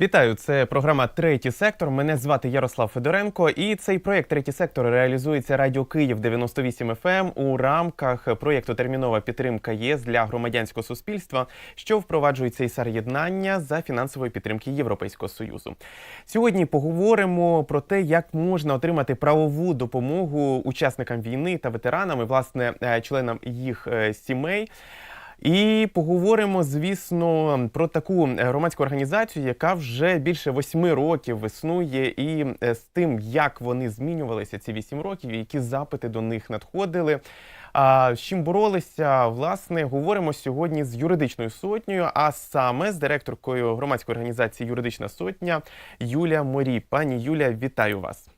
Вітаю, це програма Третій сектор. Мене звати Ярослав Федоренко, і цей проєкт Третій сектор реалізується Радіо Київ 98 FM ем у рамках проєкту Термінова підтримка ЄС для громадянського суспільства, що впроваджує цей єднання за фінансової підтримки Європейського союзу. Сьогодні поговоримо про те, як можна отримати правову допомогу учасникам війни та ветеранам, і власне е, членам їх е, сімей. І поговоримо, звісно, про таку громадську організацію, яка вже більше восьми років існує, і е, з тим, як вони змінювалися ці вісім років, і які запити до них надходили. А з чим боролися, власне, говоримо сьогодні з юридичною сотнею, а саме з директоркою громадської організації Юридична сотня Юлія Морі. Пані Юля, вітаю вас.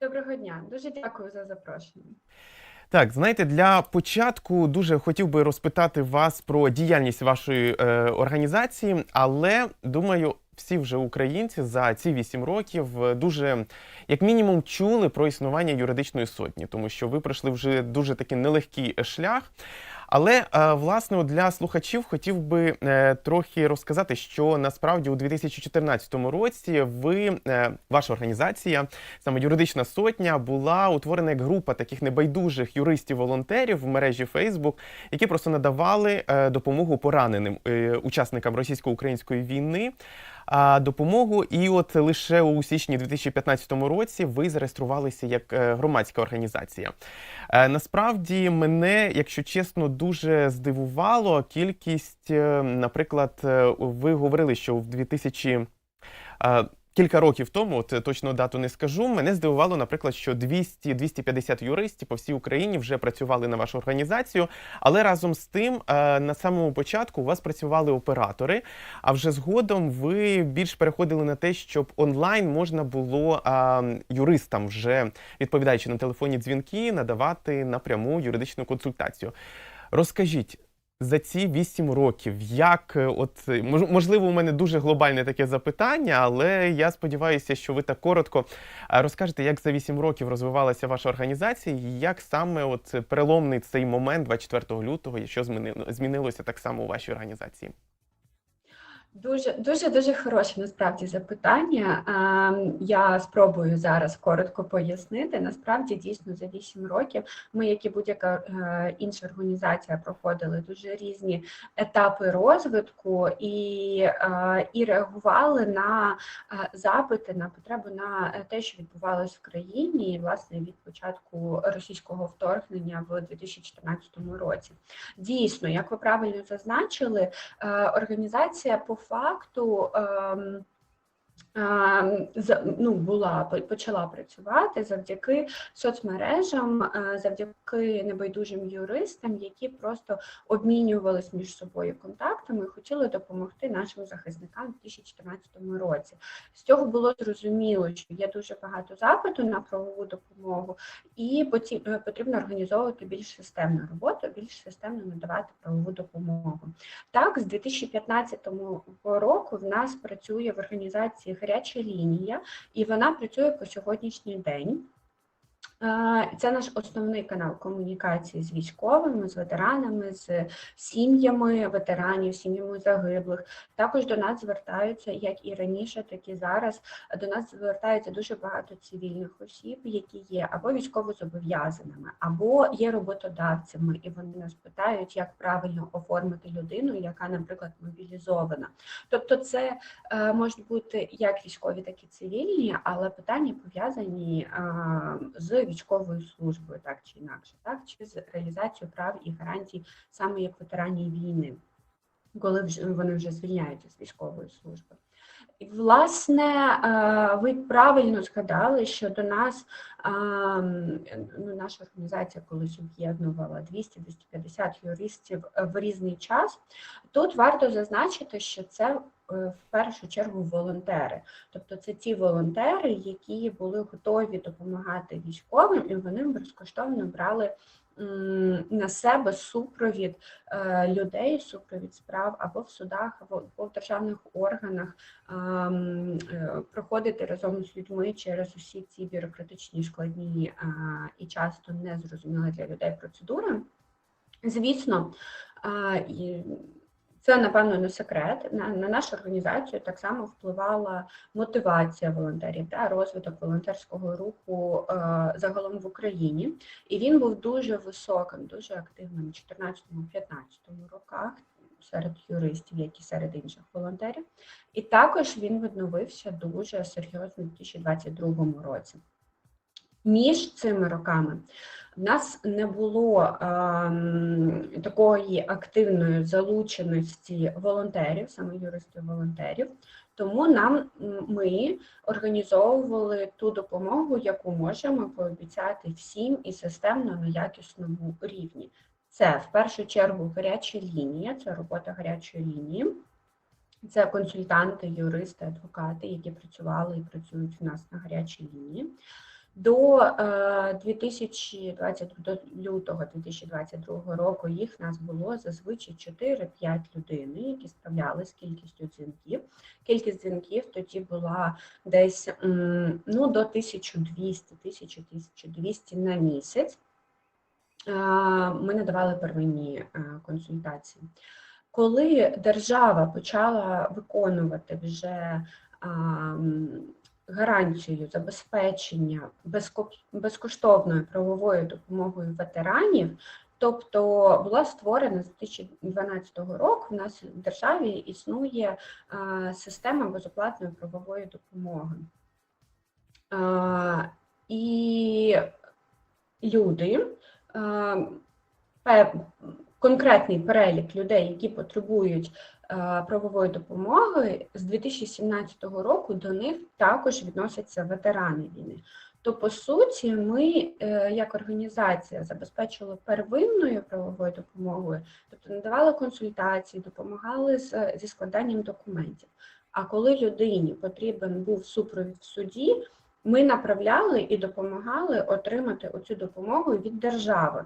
Доброго дня, дуже дякую за запрошення. Так, знаєте, для початку дуже хотів би розпитати вас про діяльність вашої е, організації, але думаю, всі вже українці за ці вісім років е, дуже, як мінімум, чули про існування юридичної сотні, тому що ви пройшли вже дуже такий нелегкий шлях. Але е, власне для слухачів хотів би е, трохи розказати, що насправді у 2014 році ви, е, ваша організація, саме юридична сотня, була утворена як група таких небайдужих юристів-волонтерів в мережі Facebook, які просто надавали допомогу пораненим учасникам російсько-української війни. Допомогу, і от лише у січні 2015 році ви зареєструвалися як е, громадська організація. Е, Насправді мене, якщо чесно, дуже здивувало кількість, е, наприклад, ви говорили, що в 2000 е, Кілька років тому, от е, точно дату не скажу, мене здивувало, наприклад, що 200-250 юристів по всій Україні вже працювали на вашу організацію. Але разом з тим, е, на самому початку у вас працювали оператори, а вже згодом ви більш переходили на те, щоб онлайн можна було юристам, вже відповідаючи на телефонні дзвінки, надавати напряму юридичну консультацію. Розкажіть. За ці вісім років, як е, от е, можливо, у мене дуже глобальне таке запитання, але я сподіваюся, що ви так коротко е, розкажете, як за вісім років розвивалася ваша організація, і як саме от переломний цей момент 24 лютого, і що змінило- змінилося так само у вашій організації. Дуже дуже дуже хороше насправді запитання. Я спробую зараз коротко пояснити. Насправді, дійсно, за 8 років ми, як і будь-яка е, інша організація, проходили дуже різні етапи розвитку і, е, і реагували на е, запити, на потребу на те, що відбувалось в країні, і, власне, від початку російського вторгнення в 2014 році. Дійсно, як ви правильно зазначили, організація по факту. ем, Ну, була почала працювати завдяки соцмережам, завдяки небайдужим юристам, які просто обмінювались між собою контактами і хотіли допомогти нашим захисникам у 2014 році. З цього було зрозуміло, що є дуже багато запиту на правову допомогу, і е, потрібно організовувати більш системну роботу, більш системно надавати правову допомогу. Так, з 2015 року в нас працює в організації гаряча лінія, і вона працює по сьогоднішній день. Е, Це наш основний канал комунікації з військовими, з ветеранами, з сім'ями ветеранів, сім'ями загиблих. Також до нас звертаються, як і раніше, так і зараз. До нас звертаються дуже багато цивільних осіб, які є або військовозобов'язаними, або є роботодавцями, і вони нас питають, як правильно оформити людину, яка, наприклад, мобілізована. Тобто, це е, можуть бути як військові, так і цивільні, але питання пов'язані а, з військовою службою, так чи інакше, так чи з реалізацією прав і гарантій саме як ветеранів війни, коли вони вже звільняються з військової служби. І, власне, е, ви правильно згадали, що до нас ну, наша організація колись об'єднувала 200-250 юристів в різний час. Тут варто зазначити, що це в першу чергу волонтери. Тобто це ті волонтери, які були готові допомагати військовим, і вони безкоштовно брали на себе супровід е, людей, супровід справ або в судах, або, в державних органах, е, проходити разом з людьми через усі ці бюрократичні складні е, і часто незрозумілі для людей процедури. Звісно, е, це напевно не секрет. На, на нашу організацію так само впливала мотивація волонтерів та розвиток волонтерського руху е, загалом в Україні. І він був дуже високим, дуже активним у 14-15 роках серед юристів, як і серед інших волонтерів. І також він відновився дуже серйозно у 2022 році. Між цими роками в нас не було ем, такої активної залученості волонтерів, саме юристів-волонтерів, тому нам ми організовували ту допомогу, яку можемо пообіцяти всім і системно на якісному рівні. Це в першу чергу гаряча лінія, це робота гарячої лінії. Це консультанти, юристи, адвокати, які працювали і працюють в нас на гарячій лінії. До е, 2020, до лютого 2022 року їх нас було зазвичай 4-5 людей, які справлялися з кількістю дзвінків. Кількість дзвінків тоді була десь ну, до 1200-1200 на місяць. Е, Ми надавали первинні е, консультації. Коли держава почала виконувати вже гарантію забезпечення безкоштовною правовою допомогою ветеранів, тобто була створена з 2012 року. В нас в державі існує система безоплатної правової допомоги. І люди, конкретний перелік людей, які потребують е, правової допомоги, з 2017 року до них також відносяться ветерани війни. То, по суті, ми е, як організація забезпечили первинною правовою допомогою, тобто надавали консультації, допомагали з, зі складанням документів. А коли людині потрібен був супровід в суді, ми направляли і допомагали отримати оцю допомогу від держави.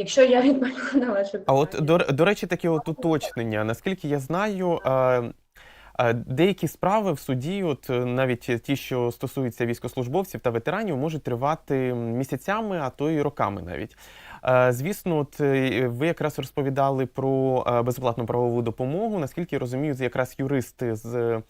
Якщо я відповіла на ваше питання. А от до, до речі, таке от уточнення. Наскільки я знаю, е, е, деякі справи в суді, от е, навіть ті, що стосуються військовослужбовців та ветеранів, можуть тривати місяцями, а то й роками навіть. Е, Звісно, от е, ви якраз розповідали про е, безоплатну правову допомогу. Наскільки я розумію, якраз юристи з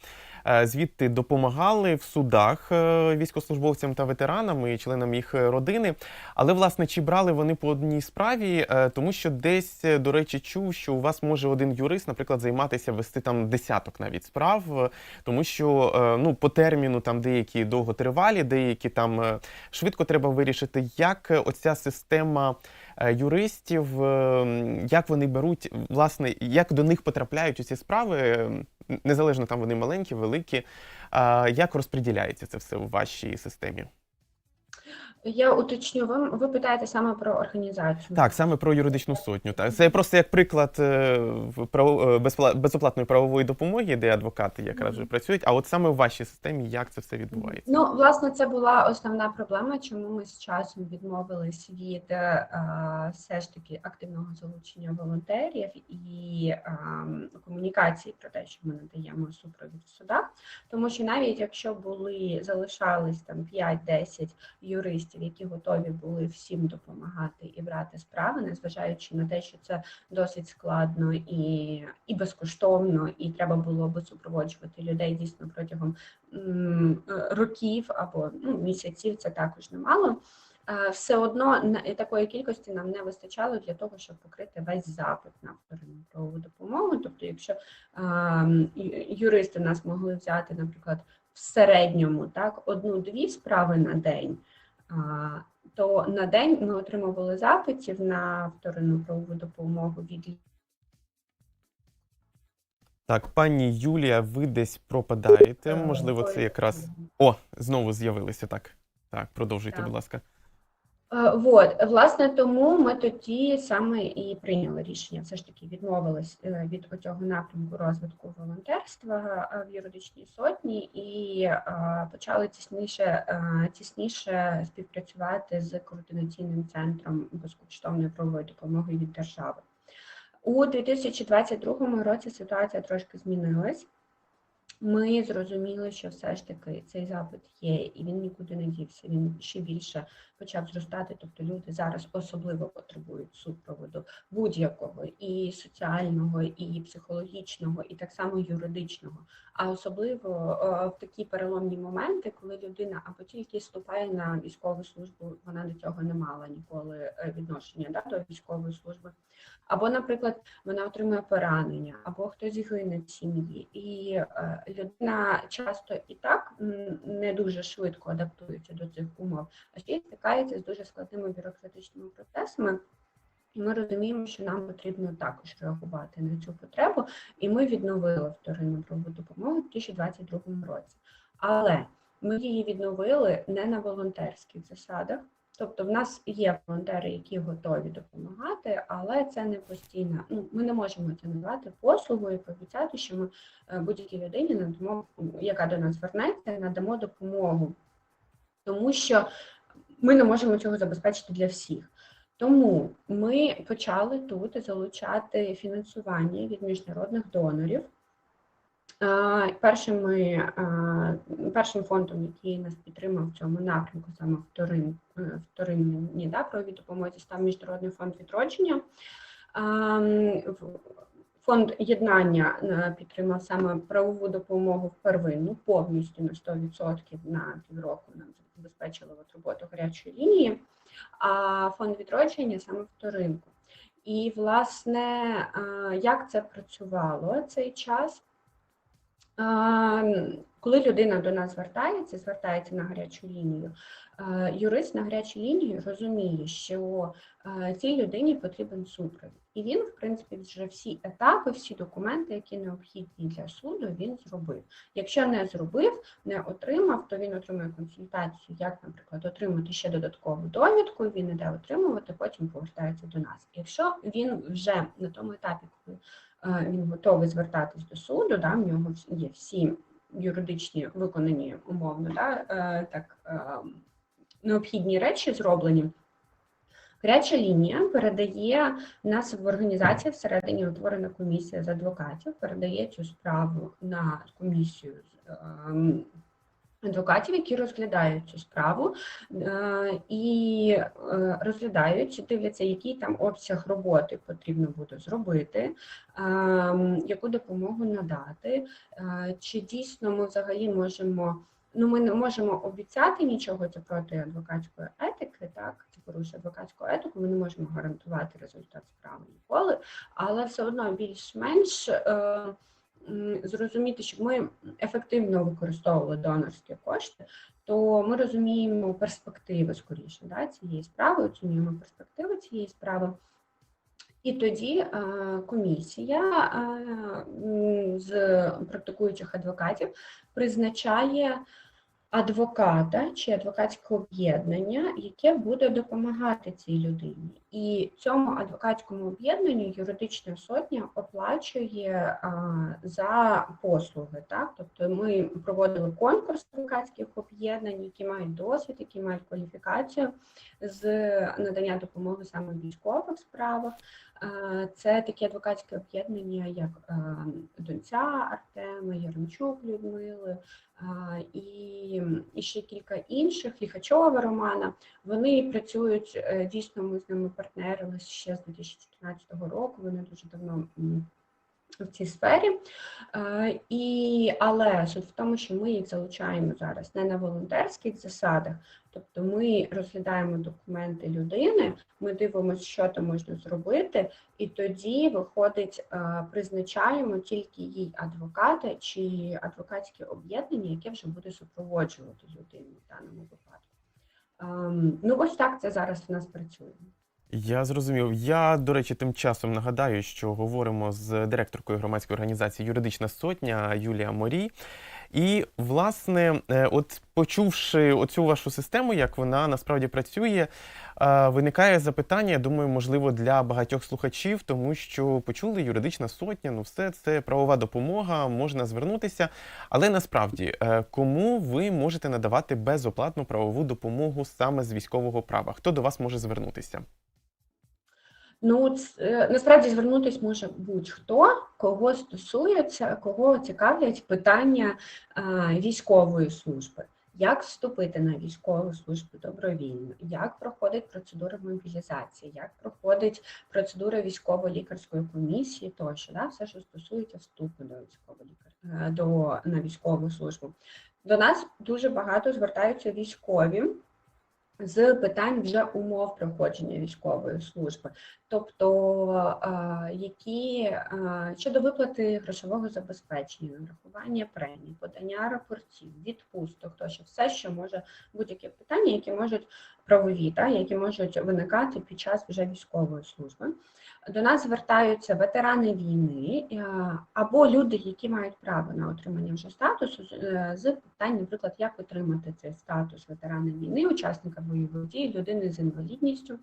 звідти допомагали в судах е, військовослужбовцям та ветеранам і членам їх е, родини. Але власне чи брали вони по одній справі? Е, Тому що десь, е, до речі, чув, що у вас може один юрист, наприклад, займатися вести там десяток навіть справ, е, тому що е, ну по терміну там деякі довготривалі, деякі там е, швидко треба вирішити, як е, оця система е, юристів, е, як вони беруть, власне, як до них потрапляють ці справи, е, незалежно там вони маленькі, великі. Як розподіляється це все у вашій системі? Я уточню, ви, ви питаєте саме про організацію. Так, саме про юридичну сотню. Так, це просто як приклад е, е, безоплатної правової допомоги, де адвокати якраз же працюють. А от саме в вашій системі як це все відбувається? Ну, власне, це була основна проблема, чому ми з часом відмовились від е, все ж таки активного залучення волонтерів і комунікації про те, що ми надаємо супровід в судах. Тому що навіть якщо були залишались там 5-10 юристів, які готові були всім допомагати і брати справи, незважаючи на те, що це досить складно і, і безкоштовно, і треба було би супроводжувати людей дійсно протягом е, років або ну, місяців, це також немало. Е, Все одно такої кількості нам не вистачало для того, щоб покрити весь запит на правову допомогу. Тобто, якщо ем, юристи нас могли взяти, наприклад, в середньому так одну-дві справи на день, то на день ми отримували запитів на вторинну правову допомогу від Так, пані Юлія, ви десь пропадаєте. Е, Можливо, це якраз. О, знову з'явилися так. Так, продовжуйте, Так. будь ласка. Е, Вот, власне, тому ми тоді саме і прийняли рішення, все ж таки відмовились е, від цього напрямку розвитку волонтерства е, в юридичній сотні і почали тісніше, тісніше співпрацювати з координаційним центром безкоштовної правової допомоги від держави. У 2022 році ситуація трошки змінилась. Ми зрозуміли, що все ж таки цей запит є, і він нікуди не дівся. Він ще більше почав зростати. Тобто люди зараз особливо потребують супроводу будь-якого і соціального, і психологічного, і так само юридичного. А особливо е, в такі переломні моменти, коли людина або тільки вступає на військову службу, вона до цього не мала ніколи е, відношення да, до військової служби. Або, наприклад, вона отримує поранення, або хтось гине в сім'ї, і е, людина часто і так не дуже швидко адаптується до цих умов, а ще й стикається з дуже складними бюрократичними процесами. І ми розуміємо, що нам потрібно також реагувати на цю потребу, і ми відновили вторинну правову допомогу у 2022 році. Але ми її відновили не на волонтерських засадах. Тобто, в нас є волонтери, які готові допомагати, але це не постійно. Ну, ми не можемо це назвати послугою, і пообіцяти, що ми е, будь-якій людині надамо, яка до нас звернеться, надамо допомогу, тому що ми не можемо цього забезпечити для всіх. Тому ми почали тут залучати фінансування від міжнародних донорів. Першими, першим фондом, який нас підтримав в цьому напрямку, саме е, да, правовій допомозі, став Міжнародний фонд відродження. Фонд єднання е, підтримав саме правову допомогу первинну повністю на 100% на півроку нам забезпечили от роботу гарячої лінії, а фонд відродження саме вторинку. І, власне, е, як це працювало цей час? Коли людина до нас звертається, звертається на гарячу лінію, юрист на гарячій лінії розуміє, що цій людині потрібен супровід. І він, в принципі, вже всі етапи, всі документи, які необхідні для суду, він зробив. Якщо не зробив, не отримав, то він отримує консультацію, як, наприклад, отримати ще додаткову довідку, він іде отримувати, потім повертається до нас. Якщо він вже на тому етапі, коли він готовий звертатись до суду, да, в нього є всі юридичні виконані умовно, да, е, так, е, необхідні речі зроблені. Гаряча лінія передає нас в організації всередині утворена комісія з адвокатів, передає цю справу на комісію з ем, адвокатів, які розглядають цю справу е, і е, розглядають, дивляться, який там обсяг роботи потрібно буде зробити, ем, яку допомогу надати, е, чи дійсно ми взагалі можемо. Ну, ми не можемо обіцяти нічого, це проти адвокатської етики, так, це порушує адвокатську етику, ми не можемо гарантувати результат справи ніколи, але все одно більш-менш е, зрозуміти, щоб ми ефективно використовували донорські кошти, то ми розуміємо перспективи скоріше да, цієї справи, оцінюємо перспективи цієї справи. І тоді е, комісія е, з практикуючих адвокатів призначає адвоката чи адвокатське об'єднання, яке буде допомагати цій людині. І цьому адвокатському об'єднанню юридична сотня оплачує а, за послуги. Так? Тобто ми проводили конкурс адвокатських об'єднань, які мають досвід, які мають кваліфікацію з надання допомоги саме військових справах. Це такі адвокатські об'єднання, як донця Артема, Яремчук Людмили і, і ще кілька інших, Ліхачова Романа. Вони працюють е, дійсно. Ми з ними партнерились ще з 2014 року. Вони дуже давно в цій сфері. Е, І, але суть в тому, що ми їх залучаємо зараз не на волонтерських засадах, тобто ми розглядаємо документи людини, ми дивимося, що там можна зробити, і тоді виходить, е, призначаємо тільки їй адвоката чи адвокатське об'єднання, яке вже буде супроводжувати людину в даному випадку. Ем, Ну, ось так це зараз в нас працює. Я зрозумів. Я, до речі, тим часом нагадаю, що говоримо з директоркою громадської організації Юридична сотня Юлія Морій. І, власне, е, от почувши оцю вашу систему, як вона насправді працює, е, виникає запитання, я думаю, можливо, для багатьох слухачів, тому що почули юридична сотня, ну все це правова допомога, можна звернутися. Але насправді, е, кому ви можете надавати безоплатну правову допомогу саме з військового права? Хто до вас може звернутися? Ну, ц- е, насправді звернутися може будь-хто, кого стосується, кого цікавлять питання військової служби. Як вступити на військову службу добровільно, як проходить процедура мобілізації, як проходить процедура військово-лікарської комісії, тощо, да, все, що стосується вступу до військової лікар е, до на військову службу. До нас дуже багато звертаються військові з питань вже умов проходження військової служби, тобто е, які е, щодо виплати грошового забезпечення, нарахування премій, подання рапортів, відпусток, тощо все, що може будь-які питання, які можуть правові, та, які можуть виникати під час вже військової служби. До нас звертаються ветерани війни е, або люди, які мають право на отримання вже статусу е, з питань, наприклад, як отримати цей статус ветерана війни, учасника бойових дій, людини з інвалідністю.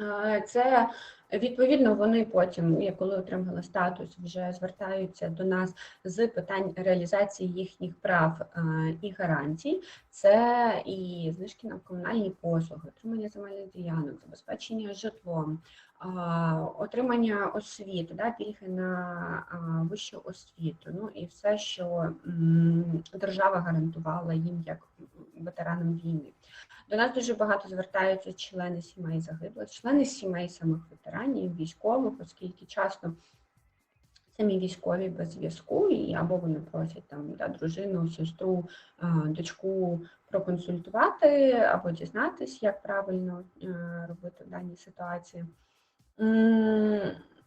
Е, Це відповідно вони потім, коли отримали статус, вже звертаються до нас з питань реалізації їхніх прав е, і гарантій. Це і знижки на комунальні послуги, отримання земельних ділянок, забезпечення житлом, отримання освіти, да, пільги на вищу освіту, ну і все, що держава гарантувала їм як ветеранам війни. До нас дуже багато звертаються члени сімей загиблих, члени сімей самих ветеранів, військових, оскільки часто самі військові без зв'язку, і або вони просять там да, дружину, сестру, дочку проконсультувати або дізнатись, як правильно е, робити в даній ситуації.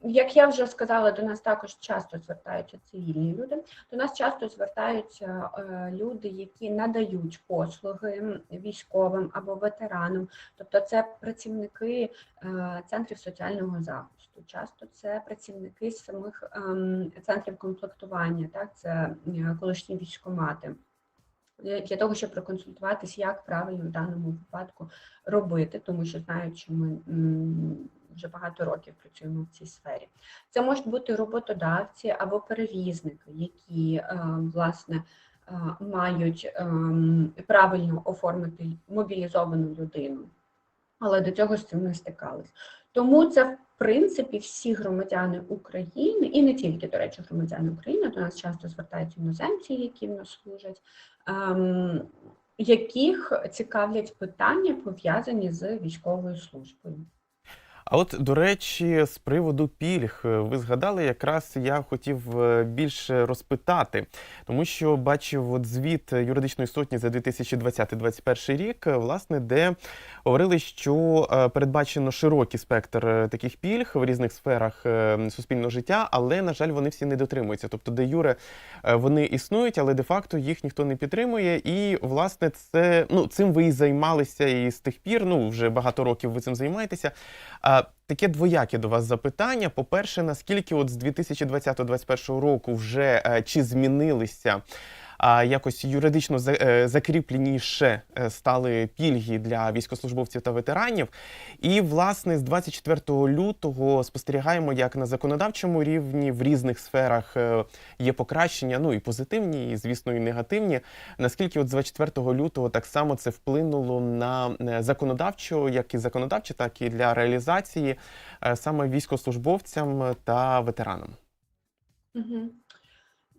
Як я вже сказала, до нас також часто звертаються цивільні люди. До нас часто звертаються е, люди, які надають послуги військовим або ветеранам, тобто це працівники е, центрів соціального захисту. Часто це працівники самих ем, центрів комплектування, так це е, колишні військомати. Для того, щоб проконсультуватись, як правильно в даному випадку робити, тому що знають, що ми вже багато років працюємо в цій сфері. Це можуть бути роботодавці або перевізники, які е, власне е, мають ем, правильно оформити мобілізовану людину, але до цього з цим не стикались. Тому це в принципі всі громадяни України, і не тільки, до речі, громадяни України, до нас часто звертаються іноземці, які в нас служать, ем, яких цікавлять питання пов'язані з військовою службою. А от, до речі, з приводу пільг, е, ви згадали, якраз я хотів е, більше розпитати, тому що бачив от звіт юридичної сотні за 2020-2021 рік, е, власне, де говорили, що е, передбачено широкий спектр е, таких пільг в різних сферах е, суспільного життя, але, на жаль, вони всі не дотримуються. Тобто, де юре вони існують, але де-факто їх ніхто не підтримує. І, власне, це ну цим ви і займалися і з тих пір. Ну вже багато років ви цим займаєтеся. Таке двояке до вас запитання. По-перше, наскільки от з 2020-2021 року вже чи змінилися а, якось юридично е, закріпленіше е, стали пільги для військовослужбовців та ветеранів? І, власне, з 24 лютого спостерігаємо, як на законодавчому рівні в різних сферах е, є покращення, ну і позитивні, і, звісно, і негативні. Наскільки от з 24 лютого так само це вплинуло на законодавчу, як і законодавче, так і для реалізації саме військовослужбовцям та ветеранам? Угу.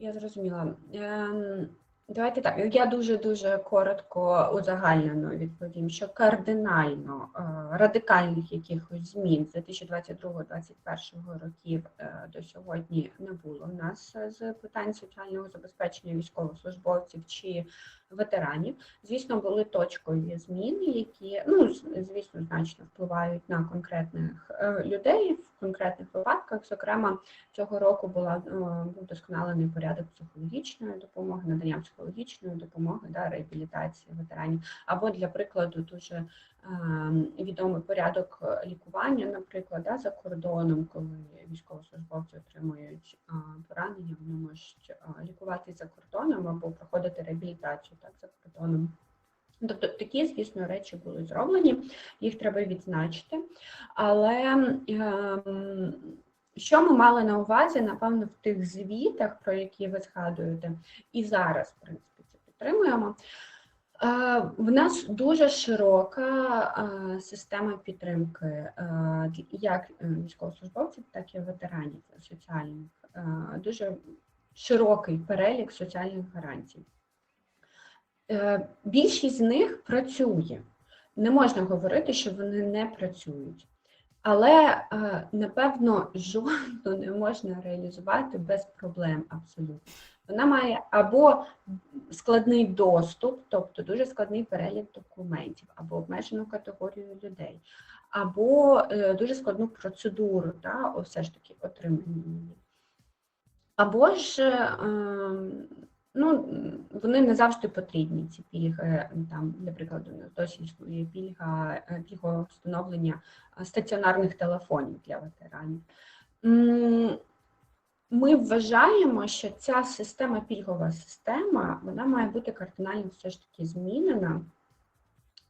Я зрозуміла. Ем, давайте так. Я дуже дуже коротко узагальнено відповім, що кардинально е, радикальних якихось змін з 2022-2021 років е, до сьогодні не було. У нас е, з питань соціального забезпечення військовослужбовців чи ветеранів. Звісно, були точкові зміни, які ну звісно значно впливають на конкретних е, людей в конкретних випадках. Зокрема, цього року була е, був досконалений порядок психологічної допомоги, надання психологічної допомоги да, реабілітації ветеранів. Або для прикладу дуже відомий порядок е, лікування, наприклад, да, за кордоном, коли військовослужбовці отримують е, поранення, вони можуть е, лікуватися за кордоном або проходити реабілітацію так за кордоном. Тобто такі, звісно, речі були зроблені, їх треба відзначити. Але ем, що ми мали на увазі, напевно, в тих звітах, про які ви згадуєте, і зараз, в принципі, це підтримуємо. В нас дуже широка система підтримки як е, військовослужбовців, так і ветеранів соціальних. Дуже широкий перелік соціальних гарантій. Е, Більшість з них працює. Не можна говорити, що вони не працюють. Але, е, напевно, жодну не можна реалізувати без проблем абсолютно. Вона має або складний доступ, тобто дуже складний перелік документів, або обмежену категорію людей, або е, дуже складну процедуру, та, все ж таки отримання. Або ж е, ем, ну, вони не завжди потрібні, ці пільги. Там, для прикладу, досі існує пільга, е, встановлення е, стаціонарних телефонів для ветеранів. Ми вважаємо, що ця система, пільгова система, вона має бути кардинально все ж таки змінена.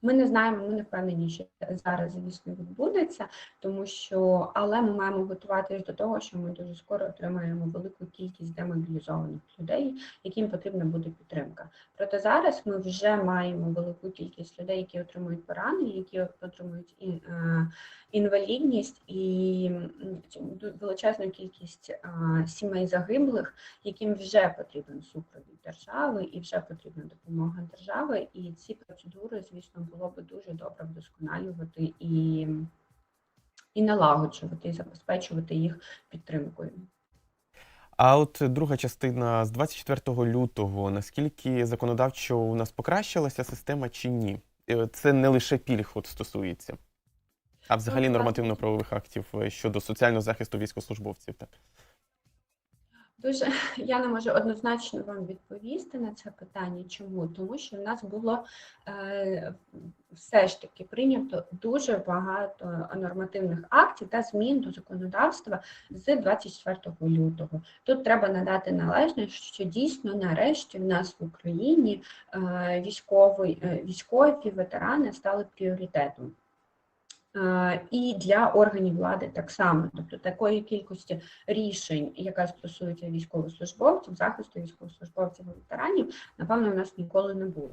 Ми не знаємо, ми не впевнені, що зараз, звісно, відбудеться, тому що, але ми маємо готуватися до того, що ми дуже скоро отримаємо велику кількість демобілізованих людей, яким потрібна буде підтримка. Проте зараз ми вже маємо велику кількість людей, які отримують поранення, які отримують е, інвалідність і величезну кількість е, сімей загиблих, яким вже потрібен супровід держави і вже потрібна допомога держави. І ці процедури, звісно, було би дуже добре вдосконалювати і, і налагоджувати, і забезпечувати їх підтримкою. А от друга частина з 24 лютого, наскільки законодавчо у нас покращилася система чи ні? Е, Це не лише пільг от стосується, а взагалі Ну, нормативно-правових актів е, щодо соціального захисту військовослужбовців. Так. Дуже я не можу однозначно вам відповісти на це питання. Чому? Тому що в нас було е, все ж таки прийнято дуже багато нормативних актів та змін до законодавства з 24 лютого. Тут треба надати належне, що дійсно нарешті в нас в Україні е, військовий, е, військові ветерани стали пріоритетом. Е, І для органів влади так само, тобто такої кількості рішень, яка стосується військовослужбовців, захисту військовослужбовців і ветеранів, напевно, в нас ніколи не було.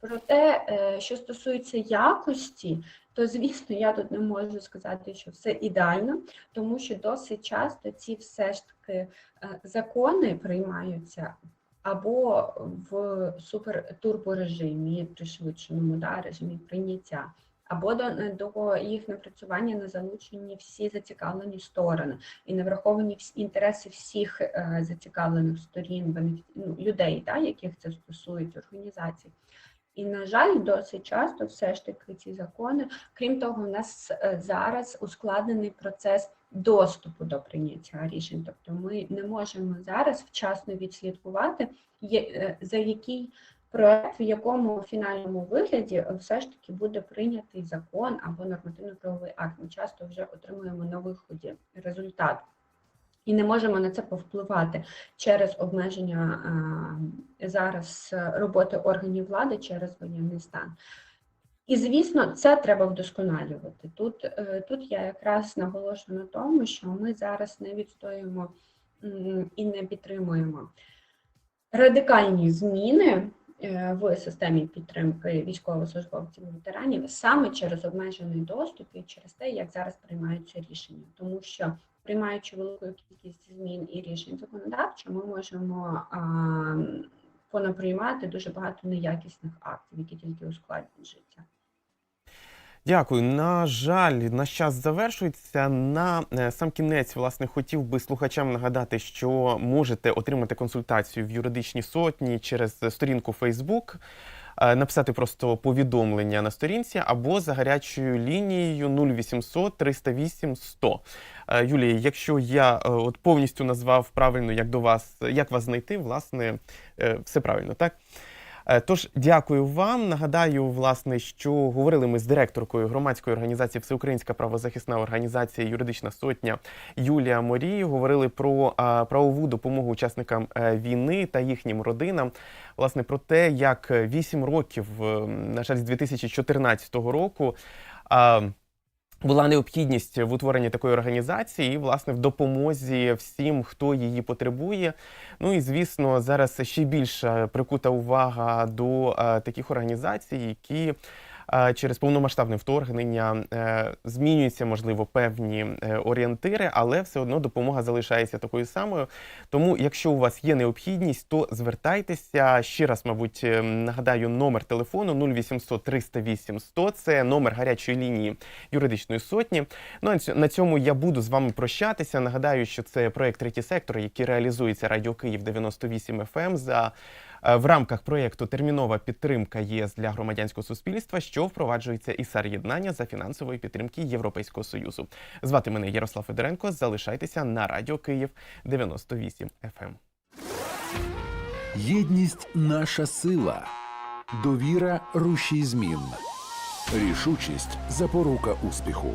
Проте, е, що стосується якості, то звісно, я тут не можу сказати, що все ідеально, тому що досить часто ці все ж таки е, закони приймаються. Або в супертурборежимі, пришвидшеному да, режимі прийняття, або до, до їх напрацювання не залучені всі зацікавлені сторони і не враховані всі інтереси всіх е, зацікавлених сторін, ну, людей, да, яких це стосується, організацій. І, на жаль, досить часто все ж таки ці закони, крім того, у нас е, зараз ускладнений процес доступу до прийняття рішень. Тобто ми не можемо зараз вчасно відслідкувати, е, за який проект, в якому фінальному вигляді все ж таки буде прийнятий закон або нормативно-правовий акт. Ми часто вже отримуємо на виході результат. І не можемо на це повпливати через обмеження е, зараз роботи органів влади через воєнний стан. І, звісно, це треба вдосконалювати. Тут, е, тут я якраз наголошую на тому, що ми зараз не відстоюємо і не підтримуємо радикальні зміни в системі підтримки військовослужбовців і ветеранів саме через обмежений доступ і через те, як зараз приймаються рішення, тому що приймаючи велику кількість змін і рішень законодавчо, ми можемо а, понаприймати дуже багато неякісних актів, які тільки ускладнюють життя. Дякую. На жаль, наш час завершується. На е, сам кінець, власне, хотів би слухачам нагадати, що можете отримати консультацію в юридичній сотні через сторінку Facebook, е, написати просто повідомлення на сторінці або за гарячою лінією 0800 308 100. Е, Юлія, якщо я е, от повністю назвав правильно, як до вас, як вас знайти, власне, все правильно, так? Е, Тож дякую вам. Нагадаю, власне, що говорили ми з директоркою громадської організації Всеукраїнська правозахисна організація Юридична сотня Юлія Морій. Говорили про правову допомогу учасникам е, війни та їхнім родинам. Власне, про те, як 8 років, е, на жаль, з 2014 року. Була необхідність в утворенні такої організації, і власне в допомозі всім, хто її потребує. Ну і звісно, зараз ще більше прикута увага до е, таких організацій, які через повномасштабне вторгнення е, змінюються, можливо, певні е, орієнтири, але все одно допомога залишається такою самою. Тому, якщо у вас є необхідність, то звертайтеся. Ще раз, мабуть, е, нагадаю, номер телефону 0800 308 100. Це номер гарячої лінії юридичної сотні. Ну на цьому я буду з вами прощатися. Нагадаю, що це проект третій сектор, який реалізується Радіо Київ 98 FM за е, в рамках проєкту Термінова підтримка ЄС для громадянського суспільства, що впроваджується ІСАР єднання за фінансової підтримки Європейського союзу. Звати мене Ярослав Федоренко. Залишайтеся на Радіо Київ 98 FM. Єдність наша сила, довіра рушій змін, рішучість запорука успіху.